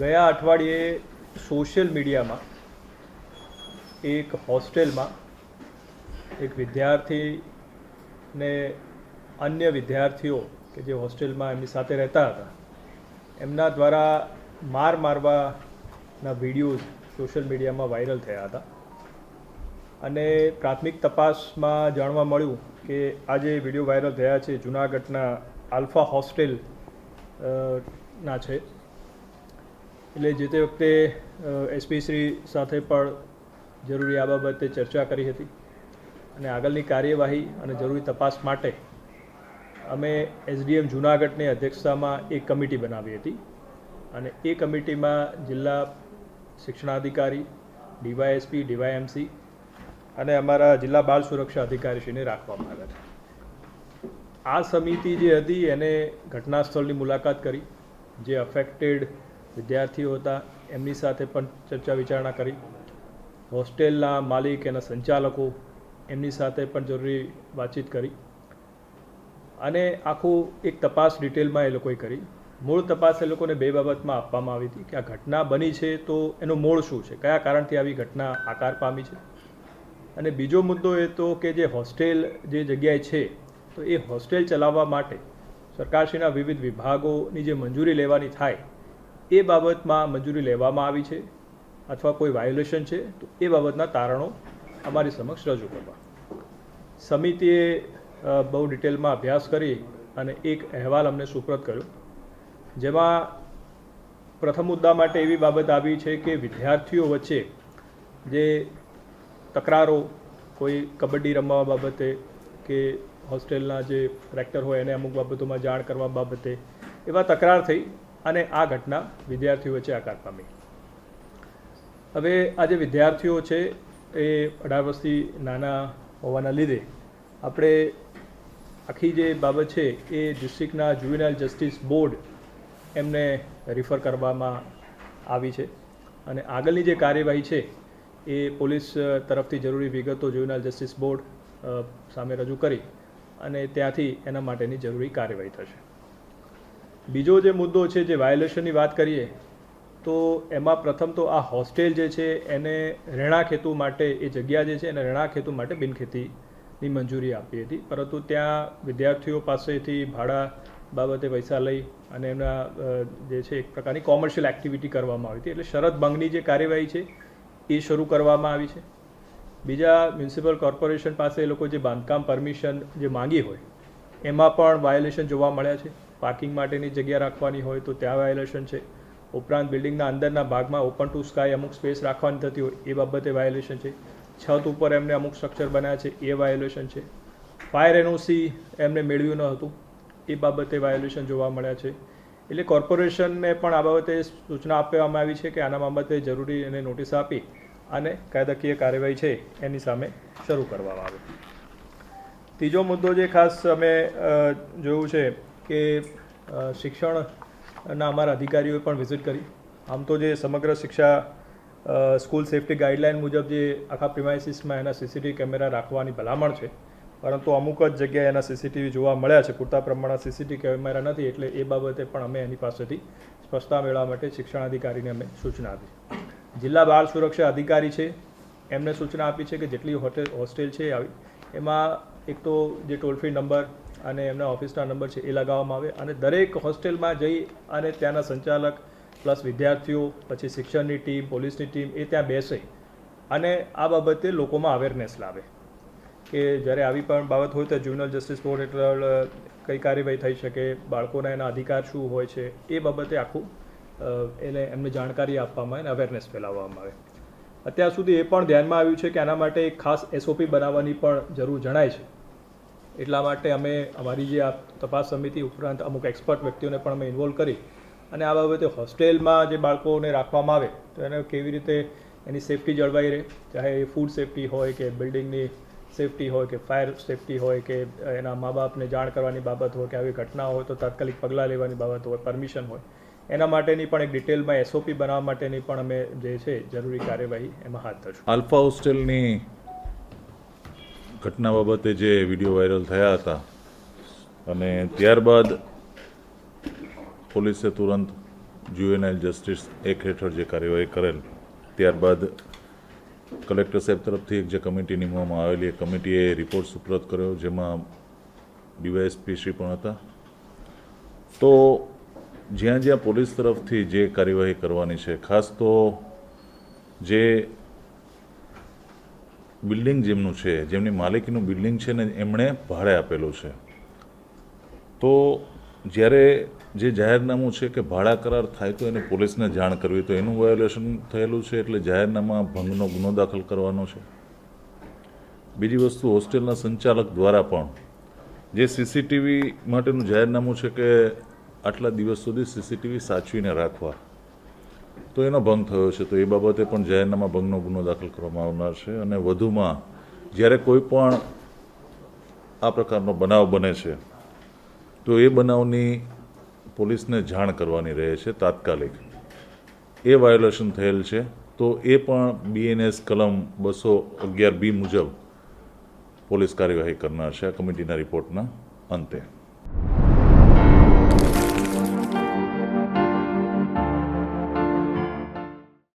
ગયા અઠવાડિયે સોશિયલ મીડિયામાં એક હોસ્ટેલમાં એક વિદ્યાર્થીને અન્ય વિદ્યાર્થીઓ કે જે હોસ્ટેલમાં એમની સાથે રહેતા હતા, એમના દ્વારા માર મારવાના વિડીયોઝ સોશિયલ મીડિયામાં વાયરલ થયા હતા. અને પ્રાથમિક તપાસમાં જાણવા મળ્યું કે આ જે વીડિયો વાયરલ થયા છે, જૂનાગઢના આલ્ફા હોસ્ટેલ ના છે એટલે જે તે વખતે એસપી શ્રી સાથે પણ જરૂરી આ બાબતે ચર્ચા કરી હતી અને આગળની કાર્યવાહી અને જરૂરી તપાસ માટે અમે એસડીએમ જુનાગઢની અધ્યક્ષતામાં એક કમિટી બનાવી હતી અને એ કમિટીમાં જિલ્લા શિક્ષણાધિકારી ડીવાયએસપી ડીવાયએમસી અને અમારા જિલ્લા બાળ સુરક્ષા અધિકારીશ્રીને રાખવામાં આવ્યા હતા આ સમિતિ જે હતી, એને ઘટના સ્થળની મુલાકાત કરી, જે અફેક્ટેડ વિદ્યાર્થીઓ હતા, એમની સાથે પણ ચર્ચા વિચારણા કરી. હોસ્ટેલના માલિક એના સંચાલકો એમની સાથે પણ જરૂરી વાતચીત કરી. અને આખું એક તપાસ ડિટેલમાં એ લોકોએ કરી. મૂળ તપાસ એ લોકોને બે બાબતમાં આપવામાં આવી હતી કે આ ઘટના બની છે તો એનું મૂળ શું છે? કયા કારણથી આવી ઘટના આકાર પામી છે? અને બીજો મુદ્દો એ તો કે જે હોસ્ટેલ જે જગ્યાએ છે, તો એ હોસ્ટેલ ચલાવવા માટે સરકારશ્રીના વિવિધ વિભાગોની જે મંજૂરી લેવાની થાય એ બાબતમાં મંજૂરી લેવામાં આવી છે અથવા કોઈ વાયોલેશન છે, તો એ બાબતના તારણો અમારી સમક્ષ રજૂ કરવા. સમિતિએ બહુ ડિટેલમાં અભ્યાસ કરી અને એક અહેવાલ અમને સુપ્રત કર્યો, જેમાં પ્રથમ મુદ્દા માટે એવી બાબત આવી છે કે વિદ્યાર્થીઓ વચ્ચે જે તકરારો, કોઈ કબડ્ડી રમવા બાબતે કે હોસ્ટેલના જે રેક્ટર હોય એને અમુક બાબતોમાં જાણ કરવા બાબતે એવા તકરાર થઈ. અને આ ઘટના વિદ્યાર્થીઓ વચ્ચે આકાર પામી. હવે આ જે વિદ્યાર્થીઓ છે, એ અઢાર વર્ષથી નાના હોવાના લીધે આપણે આખી જે બાબત છે, એ ડિસ્ટ્રિક્ટના જુવેનાઇલ જસ્ટિસ બોર્ડ એમને રિફર કરવામાં આવી છે. અને આગળની જે કાર્યવાહી છે, એ પોલીસ તરફથી જરૂરી વિગતો જુવેનાઇલ જસ્ટિસ બોર્ડ સામે રજૂ કરી અને ત્યાંથી એના માટેની જરૂરી કાર્યવાહી થશે. બીજો જે મુદ્દો છે જે વાયોલેશનની વાત કરીએ, તો એમાં પ્રથમ તો આ હોસ્ટેલ જે છે એને રહેણાંક હેતુ માટે એ જગ્યા જે છે એને રહેણાંક હેતુ માટે બિનખેતીની મંજૂરી આપી હતી. પરંતુ ત્યાં વિદ્યાર્થીઓ પાસેથી ભાડા બાબતે પૈસા લઈ અને એમના જે છે એક પ્રકારની કોમર્શિયલ એક્ટિવિટી કરવામાં આવી હતી. એટલે શરત ભંગની જે કાર્યવાહી છે એ શરૂ કરવામાં આવી છે. બીજા મ્યુનિસિપલ કોર્પોરેશન પાસે એ લોકો જે બાંધકામ પરમિશન જે માંગી હોય, એમાં પણ વાયોલેશન જોવા મળ્યા છે. પાર્કિંગ માટેની જગ્યા રાખવાની હોય તો ત્યાં વાયોલેશન છે. ઉપરાંત બિલ્ડિંગના અંદરના ભાગમાં ઓપન ટુ સ્કાય અમુક સ્પેસ રાખવાની થતી હોય એ બાબતે વાયોલેશન છે. છત ઉપર એમને અમુક સ્ટ્રક્ચર બનાવ્યા છે એ વાયોલેશન છે. ફાયર એનઓસી એમને મેળવ્યું ન હતું એ બાબતે વાયોલેશન જોવા મળ્યા છે. એટલે કોર્પોરેશનને પણ આ બાબતે સૂચના આપવામાં આવી છે કે આના બાબતે જરૂરી એને નોટિસ આપી અને કાયદાકીય કાર્યવાહી છે એની સામે શરૂ કરવામાં આવે. ત્રીજો મુદ્દો જે ખાસ અમે જોયું છે કે શિક્ષણના અમારા અધિકારીઓએ પણ વિઝિટ કરી. આમ તો જે સમગ્ર શિક્ષા સ્કૂલ સેફ્ટી ગાઈડલાઇન મુજબ જે આખા પ્રિમાઇસીસમાં એના સીસીટીવી કેમેરા રાખવાની ભલામણ છે, પરંતુ અમુક જ જગ્યાએ એના સીસીટીવી જોવા મળ્યા છે. પૂરતા પ્રમાણમાં સીસીટીવી કેમેરા નથી, એટલે એ બાબતે પણ અમે એની પાસેથી સ્પષ્ટતા મેળવવા માટે શિક્ષણાધિકારીને અમે સૂચના આપી. જિલ્લા બાળ સુરક્ષા અધિકારી છે, એમને સૂચના આપી છે કે જેટલી હોટેલ હોસ્ટેલ છે, આવી, એમાં એક તો જે ટોલ ફ્રી નંબર અને એમના ઓફિસના નંબર છે એ લગાવવામાં આવે. અને દરેક હોસ્ટેલમાં જઈ અને ત્યાંના સંચાલક પ્લસ વિદ્યાર્થીઓ, પછી શિક્ષણની ટીમ, પોલીસની ટીમ એ ત્યાં બેસે. અને આ બાબતે લોકોમાં અવેરનેસ લાવે. કે જ્યારે આવી પણ બાબત હોય તો જ્યુનલ જસ્ટિસ બોર્ડ હેઠળ કઈ કાર્યવાહી થઈ શકે, બાળકોના એના અધિકાર શું હોય છે, એ બાબતે આખું એને એમને જાણકારી આપવામાં અને અવેરનેસ ફેલાવવામાં આવે. અત્યાર સુધી એ પણ ધ્યાનમાં આવ્યું છે કે આના માટે એક ખાસ એસઓપી બનાવવાની પણ જરૂર જણાય છે. એટલા માટે અમે અમારી જે આ તપાસ સમિતિ ઉપરાંત અમુક એક્સપર્ટ વ્યક્તિઓને પણ અમે ઇન્વોલ્વ કરી અને આ બાબતે હોસ્ટેલમાં જે બાળકોને રાખવામાં આવે, તો એને કેવી રીતે એની સેફટી જળવાઈ રહે? ચાહે એ ફૂડ સેફટી હોય કે બિલ્ડિંગની સેફટી હોય કે ફાયર સેફટી હોય કે એના મા બાપને જાણ કરવાની બાબત હોય કે આવી ઘટના હોય તો તાત્કાલિક પગલાં લેવાની બાબત હોય પરમિશન હોય. એના માટેની પણ એક ડિટેલમાં એસઓપી બનાવવા માટેની પણ અમે જે છે જરૂરી કાર્યવાહી એમાં હાથ ધરશું. આલ્ફા હોસ્ટેલની ઘટના બાબતે જે વીડિયો વાયરલ થયા હતા અને ત્યારબાદ પોલીસે તુરંત જ્યુએનાઇલ જસ્ટિસ એક હેઠળ જે કાર્યવાહી કરેલ, ત્યારબાદ કલેક્ટર સાહેબ તરફથી એક જે કમિટી નીમવામાં આવેલી, એ કમિટીએ રિપોર્ટ સુપ્રત કર્યો, જેમાં ડીવાયએસપી શ્રી પણ હતા. તો જ્યાં જ્યાં પોલીસ તરફથી જે કાર્યવાહી કરવાની છે, ખાસ તો જે બિલ્ડિંગ જેમનું છે, જેમની માલિકીનું બિલ્ડિંગ છે ને એમણે ભાડે આપેલું છે. તો જ્યારે જે જાહેરનામું છે કે ભાડા કરાર થાય તો એને પોલીસને જાણ કરવી, તો એનું વાયોલેશન થયેલું છે એટલે જાહેરનામા ભંગનો ગુનો દાખલ કરવાનો છે. બીજી વસ્તુ, હોસ્ટેલના સંચાલક દ્વારા પણ જે સીસીટીવી માટેનું જાહેરનામું છે કે આટલા દિવસ સુધી સીસીટીવી સાચવીને રાખવા. તો એનો ભંગ થયો છે. તો એ બાબતે પણ જાહેરનામા ભંગનો ગુનો દાખલ કરવામાં આવનાર છે અને વધુમાં જ્યારે કોઈ પણ આ પ્રકારનો બનાવ બને છે, તો એ બનાવની પોલીસને જાણ કરવાની રહે છે તાત્કાલિક. એ વાયોલેશન થયેલ છે. તો એ પણ બીએનએસ કલમ બસો અગિયાર બી મુજબ પોલીસ કાર્યવાહી કરનાર છે આ કમિટીના રિપોર્ટના અંતે.